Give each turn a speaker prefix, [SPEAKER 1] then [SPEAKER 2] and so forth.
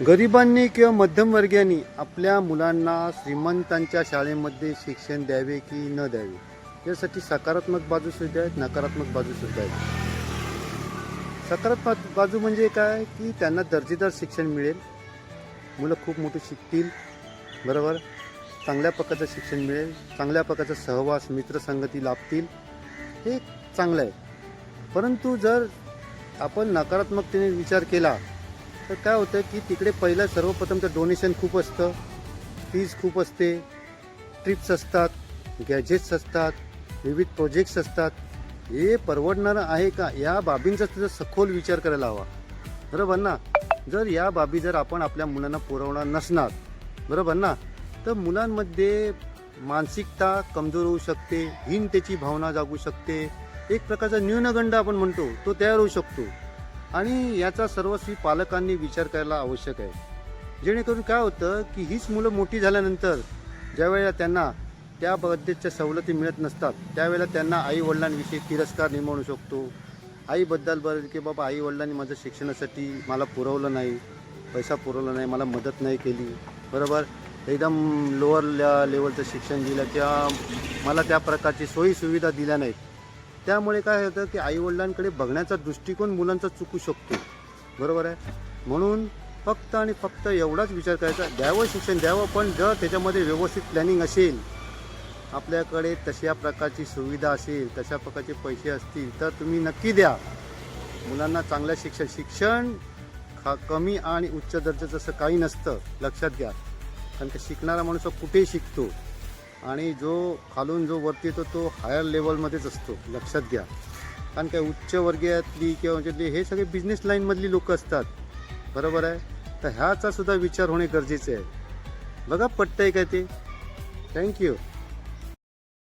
[SPEAKER 1] गरिबांनी किंवा मध्यमवर्गीयांनी आपल्या मुलांना श्रीमंतांच्या शाळेमध्ये शिक्षण द्यावे की न द्यावे यासाठी सकारात्मक बाजू सुद्धा आहेत नकारात्मक बाजू सुद्धा आहेत. सकारात्मक बाजू म्हणजे काय? की त्यांना दर्जेदार शिक्षण मिळेल. मुलं खूप मोठे शिकतील बरोबर? चांगल्या प्रकारचं शिक्षण मिळेल चांगल्या प्रकारचा सहवास मित्रसंगती लाभतील. हे चांगलं आहे. परंतु जर आपण नकारात्मकतेने विचार केला तर काय होतं की तिकडे पहिलं सर्वप्रथम तर डोनेशन खूप असतं. फीज खूप असते. ट्रिप्स असतात गॅजेट्स असतात विविध प्रोजेक्ट्स असतात. हे परवडणारं आहे का? या बाबींचा तुझा सखोल विचार करायला हवा. बरोबर ना? जर या बाबी जर आपण आपल्या मुलांना पुरवणार नसणार बरोबर ना? तर मुलांमध्ये मानसिकता कमजोर होऊ शकते हीनतेची भावना जागू शकते. एक प्रकारचा न्यूनगंड आपण म्हणतो तो तयार होऊ शकतो. आणि याचा सर्वस्वी पालकांनी विचार करायला आवश्यक आहे. जेणेकरून काय होतं की हीच मुलं मोठी झाल्यानंतर ज्यावेळेला त्यांना त्या पद्धतीच्या सवलती मिळत नसतात त्यावेळेला त्यांना आई वडिलांविषयी तिरस्कार निर्माण होऊ शकतो. आईबद्दल बरं की बाबा आई वडिलांनी माझं शिक्षणासाठी मला पुरवलं नाही पैसा पुरवला नाही मला मदत नाही केली. बरोबर? एकदम लोअर लेवलचं शिक्षण दिलं किंवा मला त्या प्रकारची सोयीसुविधा दिल्या नाहीत. त्यामुळे काय होतं की आईवडिलांकडे बघण्याचा दृष्टिकोन मुलांचा चुकू शकतो. बरोबर आहे? म्हणून फक्त आणि फक्त एवढाच विचार करायचा द्यावं शिक्षण द्यावं पण जर त्याच्यामध्ये व्यवस्थित प्लॅनिंग असेल आपल्याकडे तशा प्रकारची सुविधा असेल तशा प्रकारचे पैसे असतील तर तुम्ही नक्की द्या. मुलांना चांगलं शिक्षण शिक्षण खा कमी आणि उच्च दर्जाचं असं काही नसतं लक्षात घ्या. कारण का शिकणारा माणूस हा कुठेही शिकतो. आणि जो खालून जो वरती येतो तो हायर लेवलमध्येच असतो. लक्षात घ्या. कारण काय उच्च वर्गीयातली किंवा म्हणजे हे सगळे बिझनेस लाईनमधली लोक असतात. बरोबर आहे? तर ह्याचासुद्धा विचार होणे गरजेचे आहे. बघा पटतंय काय ते? थँक्यू